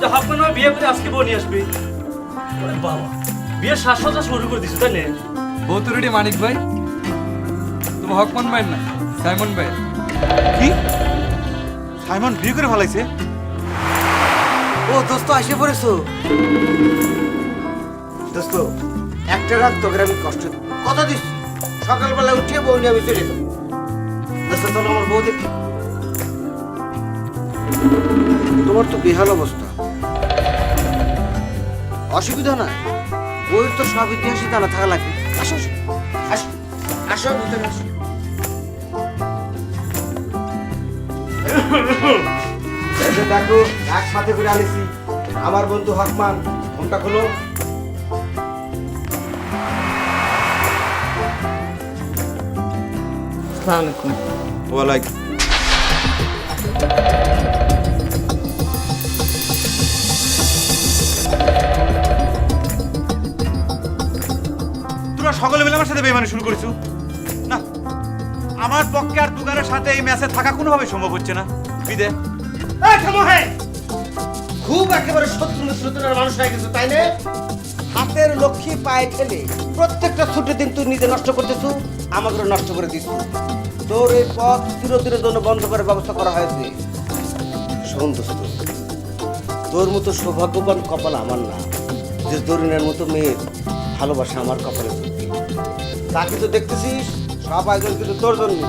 তো হাফ মানে বিয়ে করে আজকে বউ নিয়ে আসবি। বাবা বিয়ের সাজসজ্জা শুরু করে দিছো তাই না? বউ তো রেডি মানিক ভাই। তুমি হকমান ভাই না সাইমন ভাই কি? সাইমন বিয়ে করে ফেলাইছে? ও দোস্ত আসে পড়েছো। দোস্ত একটা রাত তোকে আমি কষ্ট। কথা দিচ্ছি সকালবেলা উঠে বউ নিয়ে আমি চলে যাব। দোস্ত চলো আমার বউ দেখি। তোমার তো বেহাল অবস্থা। অসুবিধা না বইয়ের তো সব ইতিহাসই জানা থাকা লাগবে। আসো আসো ভিতরে আসো। দেখো এক সাথে করে আনিছি। আমার বন্ধু হকমান ফোনটা খোলো। ওয়ালাইকুম। তোরা সকলে মিলে আমার সাথে বেমানি শুরু করেছ। না, আমার পক্ষে আর দোকানের সাথে এই ম্যাচে থাকা কোনোভাবে সম্ভব হচ্ছে না। বিদে। খুব একেবারে শত্রু মিত্রতার মানুষ হয়ে গেছে, তাই না? হাতের লক্ষ্মী পায়ে ঠেলে প্রত্যেকটা ছুটির দিন তুই নিজে নষ্ট করতেছু আমাকে নষ্ট করে দিস তোর এই পথ চিরদিনের জন্য বন্ধ করার ব্যবস্থা করা হয়েছে। দোস্ত, তোর মতো সৌভাগ্যবান কপাল আমার না, যে দরিনের মতো মেয়ের ভালোবাসা আমার কপালে তাকে তো দেখতেছিস সব আয়োজন কিন্তু তোর জন্য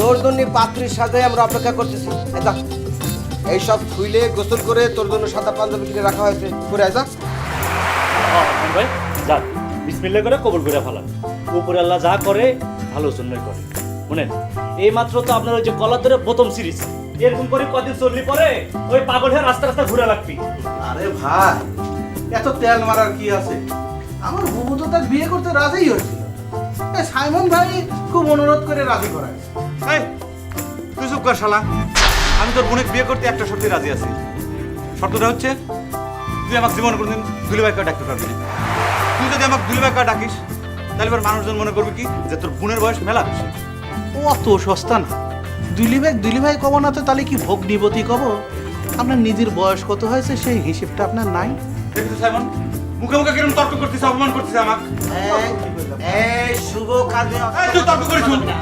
তোর জন্য পাত্রীর সাথে আমরা অপেক্ষা করতেছি। এই দেখ, সব খুইলে গোসল করে তোর জন্য সাদা পাঞ্জাবি কিনে রাখা হয়েছে। করে আয় যা। হ্যাঁ ভাই যাক বিসমিল্লাহ করে কবুল করে ফেলান। উপরে আল্লাহ যা করে ভালো জন্যই করে। শুনেন এই মাত্র তো আপনার ওই যে গলা ধরে প্রথম সিরিজ। এরকম করে কদিন চললি পরে ওই পাগল হয়ে রাস্তা রাস্তা ঘুরে লাগবি। আরে ভাই এত তেল মারার কি আছে? আমার বুবু তো তার বিয়ে করতে রাজিই হয়েছিল। সাইমন ভাই খুব অনুরোধ করে রাজি করায়। এই তুই চুপ কর শালা। আমি তোর বোনের বিয়ে করতে একটা শর্তে রাজি আছি। শর্তটা হচ্ছে তুই আমাকে জীবন কোনদিন দুলিভাই কার্ড ডাকতে পারবি তুই যদি আমাকে দুলিভাই কার্ড ডাকিস তাহলে এবার মানুষজন মনে করবে কি যে তোর বোনের বয়স মেলা বেশি। অত সস্তা না। দুলি ভাই দুলি ভাই কব না তো তাহলে কি ভোগ নিবতি কব? আপনার নিজের বয়স কত হয়েছে সেই হিসেবটা আপনার নাই। সাইমন? মুখে মুখে কীরকম তর্ক করতেছে অপমান করতেছে আমাকে? এই শুভ কাজে তুই তর্ক করিস না।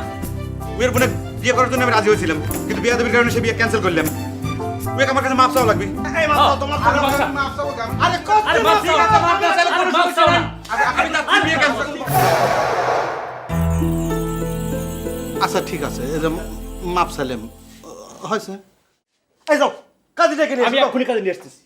উয়ের বোনে বিয়ে করার জন্য আমি রাজি হয়েছিলাম কিন্তু বিয়ে দেবীর কারণে সে বিয়ে ক্যান্সেল করলাম। উয়েক আমার কাছে মাপ চাওয়া লাগবে। এই মাপ দাও, তোমার মাপ চাবো আরে কত মাপ মাপ চাও, মাপ চাও, মাপ চাও। আমি তার বিয়ে ক্যান্সেল আচ্ছা ঠিক আছে এই যে মাপ চাইলাম। হয়েছে। এই যাও কাজী ডেকে নিয়ে আমি। এক্ষুনি কাজে নিয়ে আসতেছি।